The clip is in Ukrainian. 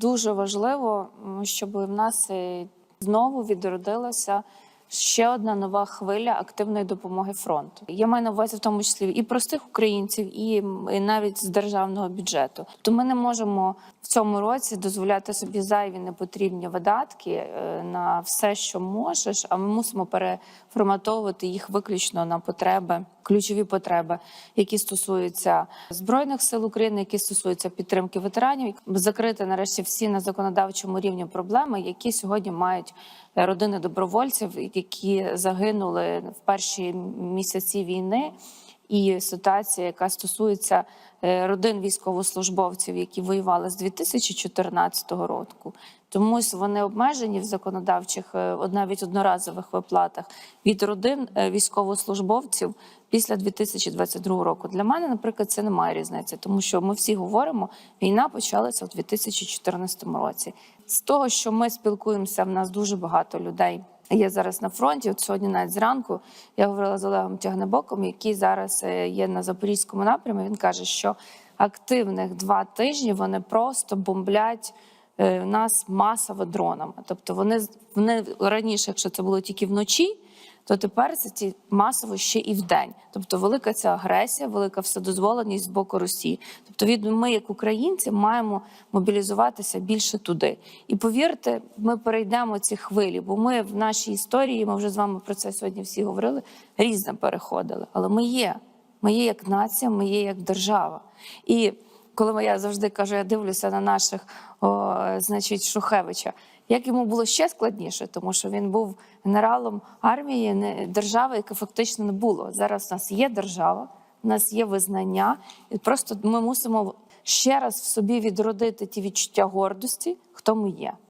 дуже важливо, щоб в нас е, знову відродилася ще одна нова хвиля активної допомоги фронту. Я маю на увазі в тому числі і простих українців, і, і навіть з державного бюджету. То ми не можемо в цьому році дозволяти собі зайві непотрібні видатки е, на все, що можеш, а ми мусимо переформатовувати їх виключно на потреби, ключові потреби, які стосуються збройних сил України, які стосуються підтримки ветеранів, закрити нарешті всі на законодавчому рівні проблеми, які сьогодні мають родини добровольців, які загинули в перші місяці війни. І ситуація, яка стосується е, родин військовослужбовців, які воювали з 2014 року, Чомусь вони обмежені в законодавчих е, навіть одноразових виплатах від родин е, військовослужбовців після 2022 року. Для мене, наприклад, це немає різниці, тому що ми всі говоримо, війна почалася у 2014 році. З того, що ми спілкуємося, в нас дуже багато людей. Є зараз на фронті. От сьогодні, навіть зранку, я говорила з Олегом Тягнебоком, який зараз е, є на запорізькому напрямі. Він каже, що активних два тижні вони просто бомблять е, нас масово дронами. Тобто вони вони раніше, якщо це було тільки вночі, то тепер це ті масово ще і вдень. Тобто, велика ця агресія, велика вседозволеність з боку Росії. Тобто, від ми, як українці, маємо мобілізуватися більше туди. І повірте, ми перейдемо ці хвилі, бо ми в нашій історії, ми вже з вами про це сьогодні всі говорили, різне переходили. Але ми є. Ми є як нація, ми є як держава. І коли я завжди кажу, я дивлюся на наших, о, значить, Шухевича, як йому було ще складніше, тому що він був генералом армії не держави, яка фактично не було. Зараз у нас є держава, у нас є визнання, і просто ми мусимо ще раз в собі відродити ті відчуття гордості, хто ми є.